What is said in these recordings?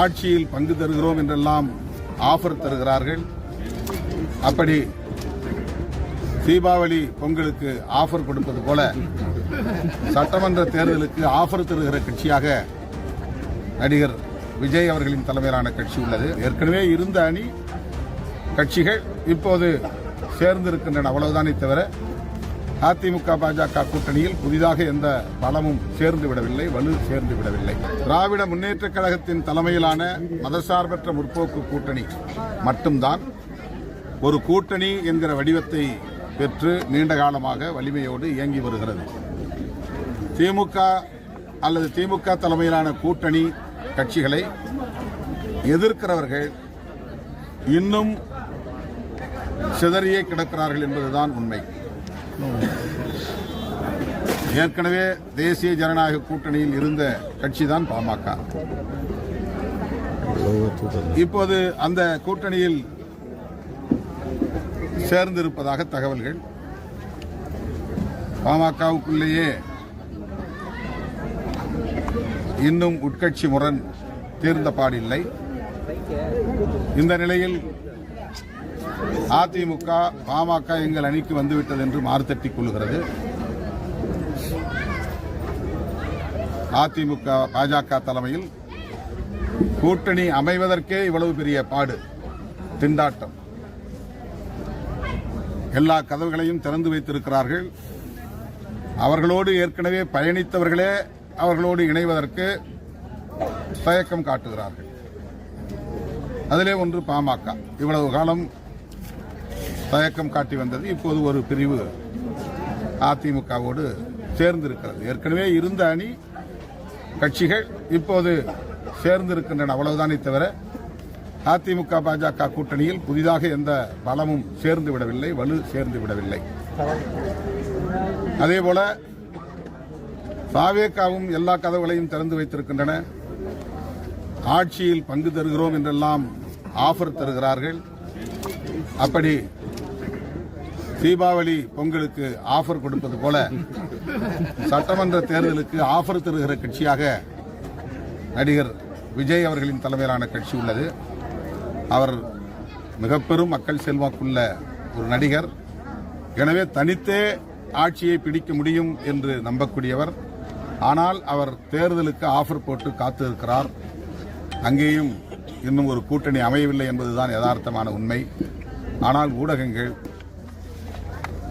ஆட்சியில் பங்கு தருகிறோம் என்றெல்லாம் ஆஃபர் தருகிறார்கள். அப்படி தீபாவளி பொங்கலுக்கு ஆஃபர் கொடுப்பது போல சட்டமன்ற தேர்தலுக்கு ஆஃபர் தருகிற கட்சியாக நடிகர் விஜய் அவர்களின் தலைமையிலான கட்சி உள்ளது. ஏற்கனவே இருந்த அணி கட்சிகள் இப்போது சேர்ந்திருக்கின்றன. அவ்வளவுதானே தவிர அதிமுக பாஜக கூட்டணியில் புதிதாக எந்த பலமும் சேர்ந்து விடவில்லை வலு சேர்ந்து விடவில்லை. திராவிட முன்னேற்றக் கழகத்தின் தலைமையிலான மதசார்பற்ற முற்போக்கு கூட்டணி மட்டும்தான். ஒரு கூட்டணி என்கிற வடிவத்தை பெற்று நீண்ட காலமாக வலிமையோடு இயங்கி வருகிறது. திமுக அல்லது திமுக தலைமையிலான கூட்டணி கட்சிகளை எதிர்க்கிறவர்கள் இன்னும் சிதறியே கிடக்கிறார்கள் என்பதுதான் உண்மை. ஏற்கனவே தேசிய ஜனநாயக கூட்டணியில் இருந்த கட்சிதான் பாமக. இப்போது அந்த கூட்டணியில் சேர்ந்திருப்பதாக தகவல்கள். பாமகவுக்குள்ளேயே இன்னும் உட்கட்சி முரண் தீர்ந்த பாடில்லை. இந்த நிலையில் அதிமுக பாமக எங்கள் அணிக்கு வந்துவிட்டது என்று மாறுதட்டிக் கொள்கிறது அதிமுக பாஜக தலைமையில் கூட்டணி அமைவதற்கே இவ்வளவு பெரிய பாடு திண்டாட்டம். எல்லா கதவுகளையும் திறந்து வைத்திருக்கிறார்கள். அவர்களோடு ஏற்கனவே பயணித்தவர்களே அவர்களோடு இணைவதற்கு தயக்கம் காட்டுகிறார்கள். அதிலே ஒன்று பாமக. இவ்வளவு காலம் தயக்கம் காட்டி வந்தது. இப்போது ஒரு பிரிவு அதிமுகவோடு சேர்ந்திருக்கிறது. ஏற்கனவே இருந்த அணி கட்சிகள் இப்போது சேர்ந்திருக்கின்றன. அவ்வளவுதானே தவிர அதிமுக பாஜக கூட்டணியில் புதிதாக எந்த பலமும் சேர்ந்து விடவில்லை வலு சேர்ந்து விடவில்லை. அதேபோல சாவேக்காவும் எல்லா கதவுகளையும் திறந்து வைத்திருக்கின்றன. ஆட்சியில் பங்கு தருகிறோம் என்றெல்லாம் ஆஃபர் தருகிறார்கள். அப்படி தீபாவளி பொங்கலுக்கு ஆஃபர் கொடுப்பது போல சட்டமன்ற தேர்தலுக்கு ஆஃபர் தருகிற கட்சியாக நடிகர் விஜய் அவர்களின் தலைமையிலான கட்சி உள்ளது. அவர் மிக பெரும் மக்கள் செல்வாக்குள்ள ஒரு நடிகர். எனவே தனித்தே ஆட்சியை பிடிக்க முடியும் என்று நம்பக்கூடியவர். ஆனால் அவர் தேர்தலுக்கு ஆஃபர் போட்டு காத்திருக்கிறார். அங்கேயும் இன்னும் ஒரு கூட்டணி அமையவில்லை என்பதுதான் யதார்த்தமான உண்மை. ஆனால் ஊடகங்கள்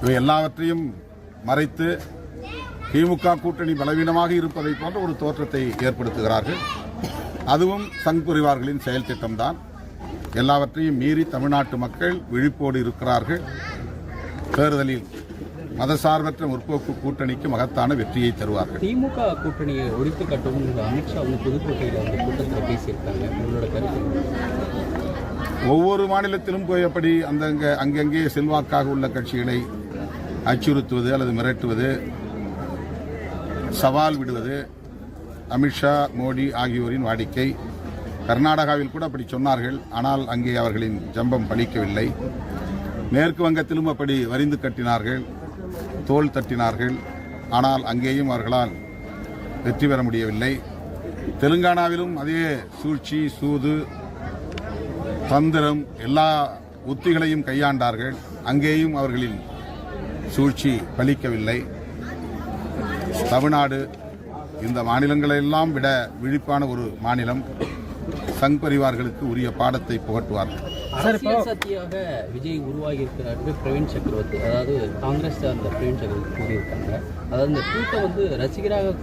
இவை எல்லாவற்றையும் மறைத்து திமுக கூட்டணி பலவீனமாக இருப்பதை போன்ற ஒரு தோற்றத்தை ஏற்படுத்துகிறார்கள். அதுவும் சங் பரிவார்களின் செயல் திட்டம்தான். எல்லாவற்றையும் மீறி தமிழ்நாட்டு மக்கள் விழிப்போடு இருக்கிறார்கள். தேர்தலில் மதசார்பற்ற முற்போக்கு கூட்டணிக்கு மகத்தான வெற்றியை தருவார்கள். திமுக கூட்டணியை ஒழித்து கட்டவும் அமித்ஷா வந்து புதுக்கோட்டையில் கூட்டத்தில் பேசியிருக்காங்க. உங்களோட கருத்து ஒவ்வொரு மாநிலத்திலும் போய் அப்படி அந்தங்க அங்கங்கே செல்வாக்காக உள்ள கட்சிகளை அச்சுறுத்துவது அல்லது மிரட்டுவது சவால் விடுவது அமித்ஷா மோடி ஆகியோரின் வாடிக்கை. கர்நாடகாவில் கூட அப்படி சொன்னார்கள். ஆனால் அங்கே அவர்களின் ஜம்பம் பலிக்கவில்லை. மேற்கு வங்கத்திலும் அப்படி வரிந்து கட்டினார்கள் தோல் தட்டினார்கள். ஆனால் அங்கேயும் அவர்களால் வெற்றி பெற முடியவில்லை. தெலுங்கானாவிலும் அதே சூழ்ச்சி சூது தந்திரம் எல்லா உத்திகளையும் கையாண்டார்கள். அங்கேயும் அவர்களின் சூழ்ச்சி பலிக்கவில்லை. தமிழ்நாடு இந்த மாநிலங்களெல்லாம் விட விழிப்பான ஒரு மாநிலம். சங் பரிவார்களுக்கு உரிய பாடத்தை புகட்டுவார்கள். அரசியல் சக்தியாக விஜய் உருவாகி இருக்கிறார் பிரவீன் சக்கரவர்த்தி அதாவது காங்கிரஸ் அந்த பிரவீன் சக்கரவர்த்தி கூறியிருக்காங்க. அதாவது இந்த கூட்டம் வந்து ரசிகராக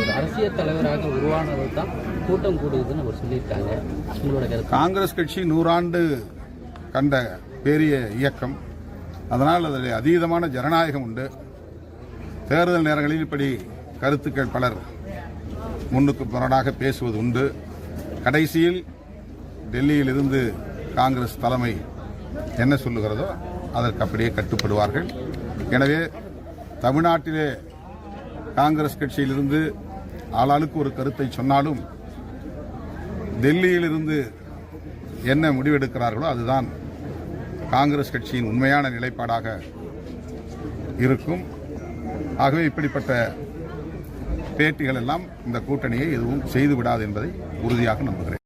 ஒரு அரசியல் தலைவராக உருவானது தான் கூட்டம் கூடுதுன்னு அவர் சொல்லியிருக்காங்க. உங்களோட காங்கிரஸ் கட்சி நூறாண்டு கண்ட பெரிய இயக்கம். அதனால் அதில் அதீதமான ஜனநாயகம் உண்டு. தேர்தல் நேரங்களில் இப்படி கருத்துக்கள் பலர் முன்னுக்கு புறனாக பேசுவது உண்டு. கடைசியில் டெல்லியில் இருந்து காங்கிரஸ் தலைமை என்ன சொல்லுகிறதோ அதற்கு அப்படியே கட்டுப்படுவார்கள். எனவே தமிழ்நாட்டிலே காங்கிரஸ் கட்சியிலிருந்து ஆளாளுக்கு ஒரு கருத்தை சொன்னாலும் டெல்லியிலிருந்து என்ன முடிவெடுக்கிறார்களோ அதுதான் காங்கிரஸ் கட்சியின் உண்மையான நிலைப்பாடாக இருக்கும். ஆகவே இப்படிப்பட்ட பேட்டிகள் எல்லாம் இந்த கூட்டணியை எதுவும் செய்துவிடாது என்பதை உறுதியாக நம்புகிறேன்.